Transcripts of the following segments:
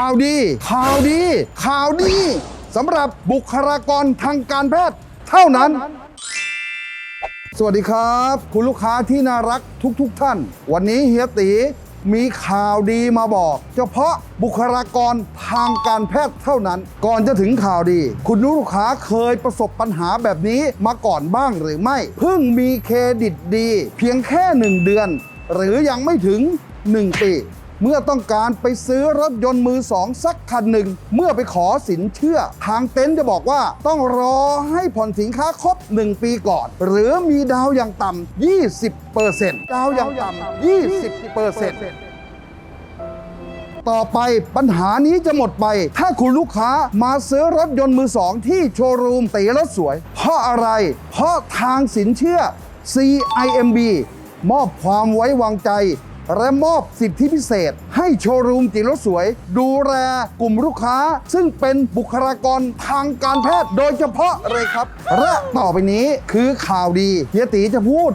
ข่าวดี ข่าวดี ข่าวดีสำหรับบุคลากรทางการแพทย์เท่านั้น สวัสดีครับ คุณลูกค้าที่น่ารักทุกๆทท่าน วันนี้เฮียตีมีข่าวดีมาบอก เฉพาะบุคลากรทางการแพทย์เท่านั้น ก่อนจะถึงข่าวดี คุณลูกค้าเคยประสบปัญหาแบบนี้มาก่อนบ้างหรือไม่เพิ่งมีเครดิตดี เพียงแค่ 1 เดือน หรือยังไม่ถึง 1 ปี เมื่อต้องการไปซื้อรถยนต์มือสองสักคันหนึ่ง เมื่อไปขอสินเชื่อ ทางเต็นท์จะบอกว่า ต้องรอให้ผ่อนสินค้าครบ 1 ปีก่อน หรือมีดาวอย่างต่ำ 20%ดาวอย่างต่ำ 20%ต่อไปปัญหานี้จะหมดไป ถ้าคุณลูกค้ามาซื้อรถยนต์มือสองที่โชว์รูมตีรถสวย เพราะอะไร เพราะทางสินเชื่อ CIMB มอบความไว้วางใจ และมอบสิทธิพิเศษ ให้โชว์รูมตีรถสวย ดูแลกลุ่มลูกค้า ซึ่งเป็นบุคลากรทางการแพทย์โดยเฉพาะเลยครับ และต่อไปนี้คือข่าวดีเฮียตีจะพูด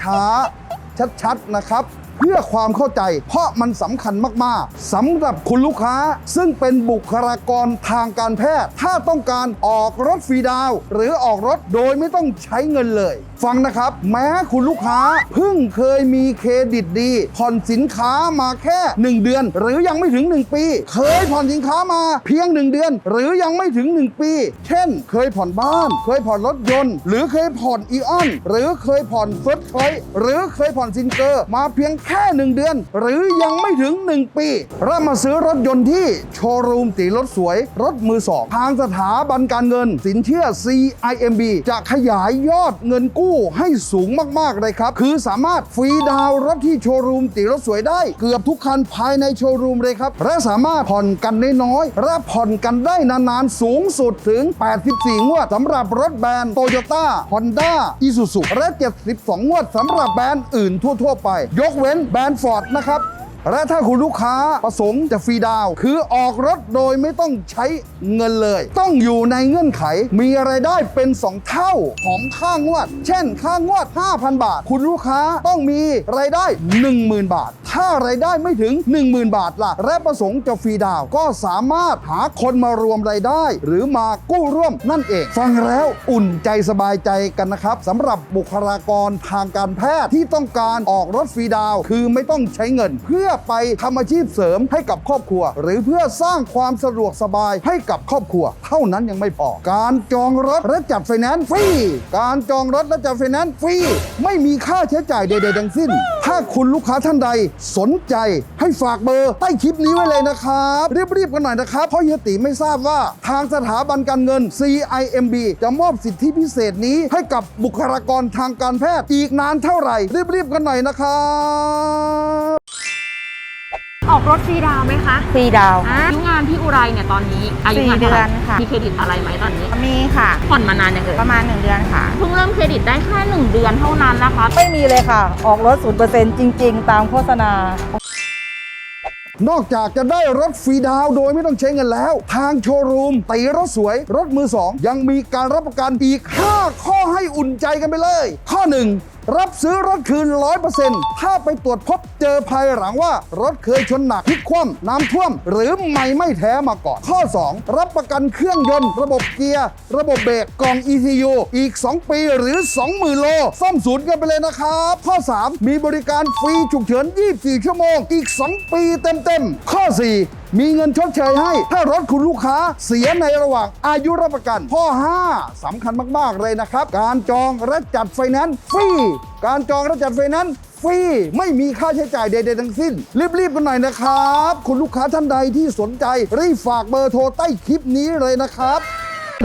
ช้าๆ ชัดๆนะครับ เพื่อความเข้าใจ เพราะมันสำคัญมากๆสำหรับคุณลูกค้า ซึ่งเป็นบุคลากรทางการแพทย์ ถ้าต้องการออกรถฟรีดาว หรือออกรถโดยไม่ต้องใช้เงินเลย ฟังนะครับ แม้คุณลูกค้าเพิ่งเคยมีเครดิตดีผ่อนสินค้ามาแค่ 1 เดือน หรือยังไม่ถึง 1 ปี เคยผ่อนสินค้ามาเพียง 1 เดือน หรือยังไม่ถึง 1 ปี เช่น เคยผ่อนบ้าน เคยผ่อนรถยนต์ หรือเคยผ่อนอีออน หรือเคยผ่อนเฟิร์สชอยหรือเคยผ่อนซินเกอร์มาเพียงแค่ 1 เดือน หรือยังไม่ถึง 1 ปีเรามาซื้อรถยนต์ที่โชว์รูมตีรถสวย รถมือสองทางสถาบันการเงิน สินเชื่อ CIMB จะขยายยอดเงินกู้ให้สูงมาก ๆ เลยครับ คือสามารถฟรีดาวน์รถที่โชว์รูมตีรถสวยได้ เกือบทุกคันภายในโชว์รูมเลยครับ และสามารถผ่อนกันน้อยๆและผ่อนกันได้นานๆ สูงสุดถึง 84 งวดสำหรับรถแบรนด์โตโยต้าฮอนด้าอีซูซุและ 72 งวดสำหรับแบรนด์อื่นทั่ว ๆ ไป ยกเว้นแบรนด์ฟอร์ดนะครับ และถ้าคุณลูกค้าประสงค์จะฟรีดาว คือออกรถโดยไม่ต้องใช้เงินเลย ต้องอยู่ในเงื่อนไข มีไรายได้เป็น 2 เท่าของค่างวด เช่น ค่างวด 5,000 บาท คุณลูกค้าต้องมีไรายได้ 10,000 บาท ถ้ารายได้ไม่ถึง 10,000 บาทล่ะ และประสงค์จะฟรีดาว ก็สามารถหาคนมารวมรายได้ หรือมากู้ร่วมนั่นเอง ฟังแล้วอุ่นใจสบายใจกันนะครับสำหรับบุคลากรทางการแพทย์ที่ต้องการออกรถฟรีดาว คือไม่ต้องใช้เงินเพื่อไปทำอาชีพเสริมให้กับครอบครัว หรือเพื่อสร้างความสะดวกสบายให้กับครอบครัว เท่านั้นยังไม่พอ การจองรถและจัดไฟแนนซ์ฟรีการจองรถและจัดไฟแนนซ์ฟรีไม่มีค่าใช้จ่ายใดๆทั้งสิ้น ถ้าคุณลูกค้าท่านใดสนใจให้ฝากเบอร์ใต้คลิปนี้ไว้เลยนะครับรีบๆกันหน่อยนะครับเพราะเฮียตีไม่ทราบว่าทางสถาบันการเงิน CIMB จะมอบสิทธิพิเศษนี้ให้กับบุคลากรทางการแพทย์อีกนานเท่าไหร่ รีบๆกันหน่อยนะครับ ออกรถฟรีดาวน์ไหมคะฟรีดาวน์อายุงานพี่อุไรเนี่ยตอนนี้อายุงานสี่เท่าไหร่เดือนค่ะ มีเครดิตอะไรไหมตอนนี้มีค่ะ ผ่อนมานานยังเอ่ยประมาณ 1 เดือนค่ะ เพิ่งเริ่มเครดิตได้แค่หนึ่งเดือนเท่านั้นนะคะ ไม่มีเลยค่ะ ออกรถ 0%จริง ๆ ตามโฆษณา นอกจากจะได้รถฟรีดาวน์โดยไม่ต้องใช้เงินแล้ว ทางโชว์รูมตีรถสวย รถมือสองยังมีการรับประกันอีก 5 ข้อให้อุ่นใจกันไปเลย ข้อ 1 รับซื้อรถคืน 100%ถ้าไปตรวจพบเจอภายหลังว่า รถเคยชนหนักพลิกคว่ำน้ำท่วม หรือไม่ไม่แท้มาก่อน ข้อ 2 รับประกันเครื่องยนต์ ระบบเกียร์ ระบบเบรกกล่อง ECU อีก 2 ปีหรือ 20,000 โล ซ่อมศูนย์กันไปเลยนะครับ ข้อ 3 มีบริการฟรีฉุกเฉิน 24 ชั่วโมง อีก 2 ปีเต็มๆ ข้อ 4 มีเงินชดเชยให้ ถ้ารถคุณลูกค้าเสียในระหว่างอายุรับประกัน ข้อ 5สำคัญมาก ๆ เลยนะครับ การจองและจัดไฟแนนซ์ฟรี การจองและจัดไฟแนนซ์ฟรีไม่มีค่าใช้จ่ายใดๆทั้งสิ้น รีบๆกันหน่อยนะครับ คุณลูกค้าท่านใดที่สนใจรีบฝากเบอร์โทรใต้คลิปนี้เลยนะครับ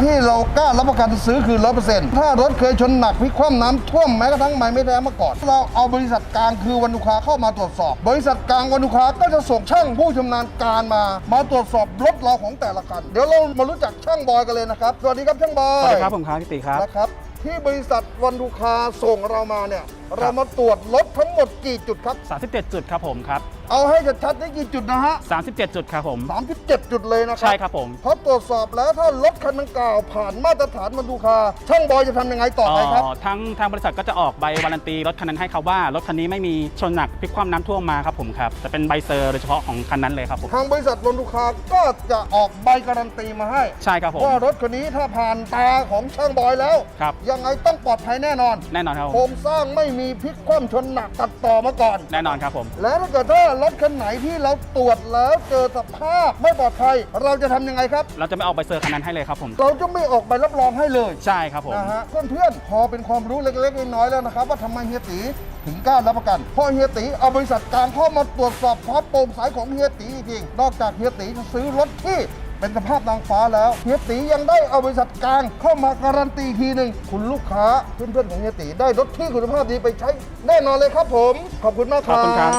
ที่เรากล้ารับประกันซื้อคือร้อเปอร์เซ็นต์ถ้ารถเคยชนหนักพลิกคว่ำน้ำท่วมแม้กระทั่งไม่ไม่แท้มาก่อน เราเอาบริษัทกลางคือวันลูกค้าเข้ามาตรวจสอบ บริษัทกลางวันลูกค้าก็จะส่งช่างผู้ชำนาญการมา มาตรวจสอบรถเราของแต่ละคัน เดี๋ยวเรามารู้จักช่างบอยกันเลยนะครับ สวัสดีครับช่างบอย สวัสดีครับผมครับพี่ติครับ นะครับที่บริษัทวันลูกค้าส่งเรามาเนี่ย เรามาตรวจรถทั้งหมดกี่จุดครับ 37 จุดครับผมครับ เอาให้ชัดๆได้กี่จุดนะฮะ 37 จุดครับผม 37 จุดเลยนะครัใช่ครับผม เพราะตรวจสอบแล้วถ้ารถคันดังกล่าวผ่านมาตรฐานมาดูคาช่างบอยจะทำยังไงต่อไปครับเอ่อทางทางบริษัทก็จะออกใบวารันตีรถคันนั้นให้เขาว่ารถคันนี้ไม่มีชนหนักพลิกคว่ำน้ำท่วมมาครับผมครับจะเป็นใบเซอร์โดยเฉพาะของคันนั้นเลยครับผมทางบริษัทวันดูคาก็จะออกใบการันตีมาให้ ใช่ครับผมว่ารถคันนี้ถ้าผ่านตาของช่างบอยแล้ว ครับ ยังไงต้องปลอดภัยแน่นอน แน่นอนครับผโครม งสร้างไม่มีพลิกคว่ำชนหนักตัดต่อมาก่อน แน่นอนครับผม แล้วถ้าเกิดถ้ารถคันไหนที่เราตรวจแล้วเจอสภาพไม่ปลอดภัย เราจะทำยังไงครับ เราจะไม่ออกใบเซอร์คันนั้นให้เลยครับผม เราจะไม่ออกใบรับรองให้เลย ใช่ครับผม นะฮะเพื่อนๆพอเป็นความรู้เล็กๆน้อยๆแล้วนะครับ ว่าทำไมเฮียตีถึงกล้ารับประกันเพราะเฮียตีเอาบริษัทกลางเข้ามาตรวจสอบความโปร่งใสของเฮียตีจริงๆนอกจากเฮียตีจะซื้อรถที่ เป็นสภาพนางฟ้าแล้วเฮียตียังได้เอาบริษัทกลางเข้ามาการันตีอีกทีหนึ่งคุณลูกค้าเพื่อนๆของเฮียตีได้รถที่คุณภาพดีไปใช้แน่นอนเลยครับผม ขอบคุณมากครัขอบคุณครับ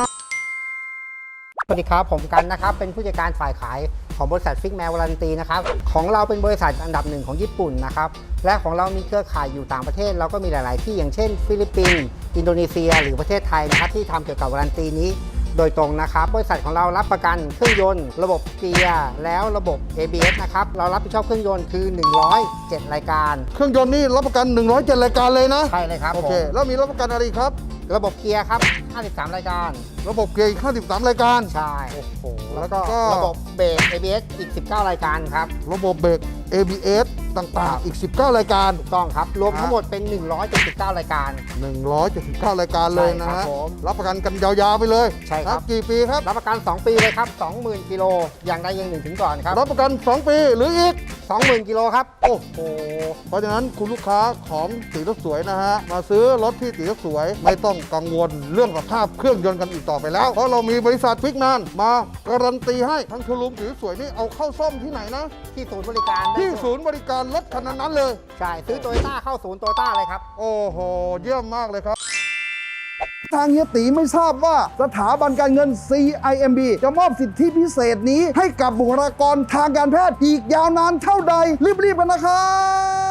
บสวัสดีครับผมกันนะครับ เป็นผู้จัดการฝ่ายขายของบริษัทฟิกแมววารันตีนะครับ ของเราเป็นบริษัทอันดับหนึ่งของญี่ปุ่นนะครับ และของเรามีเครือข่ายอยู่ต่างประเทศ เราก็มีหลาย ๆ ที่อย่างเช่น ฟิลิปปินส์อินโดนีเซีย หรือประเทศไทยนะครับที่ทำเกี่ยวกับวารันตีนี้ โดยตรงนะครับ บริษัทของเรารับประกันเครื่องยนต์ ระบบเกียร์แล้วระบบ ABS นะครับ เรารับผิดชอบเครื่องยนต์คือ 107 รายการ เครื่องยนต์นี่รับประกัน 107 รายการเลยนะ ใช่เลยครับโอผเคมแล้วมีรับประกันอะไรอีกครับ ระบบเกียร์ครับ 53 รายการ ระบบเกียร์อีก53รายการ ใช่ โอ้โห แล้แล้ววก็ก็ ระบบเบรก ABS อีก 19 รายการครับ ระบบเบรก ABS ต่างๆ อีก 19 รายการ ถูกต้องครับ รวมทั้งหมดเป็น 179 รายการ 179 รายการเลยนะใช่ครัฮะบผมรับประกันกันยาวๆไปเลยใช่ครับ นะกี่ปีครับ รับประกัน 2 ปีเลยครับ 20,000 กิโลอย่างใดอย่างหนึ่งถึงก่อนครับ รับประกัน 2 ปีหรืออีก 20,000 กิโลครับ โอ้โห เพราะฉะนั้นคุณลูกค้าของตีรถสวยนะฮะ มาซื้อรถที่ตีรถสวย ไม่ต้องกังวลเรื่องสภาพเครื่องยนต์กันอีกต่อไปแล้ว เพราะเรามีบริษัทฟิกนานมาการันตีให้ทั้งโชว์รูมตีรถสวยนี่เอาเข้าซ่อมที่ไหนนะ ที่ศูนย์บริการได้ที่ศูนย์บริการรถคันนั้นๆเลย ใช่ ซื้อโตโยต้าเข้าศูนย์โตโยต้าเลยครับ โอ้โห เยี่ยมมากเลยครับ ทางเฮียตีไม่ทราบว่าสถาบันการเงิน CIMB จะมอบสิทธิพิเศษนี้ให้กับบุคลากรทางการแพทย์อีกยาวนานเท่าใด รีบๆกันนะครับ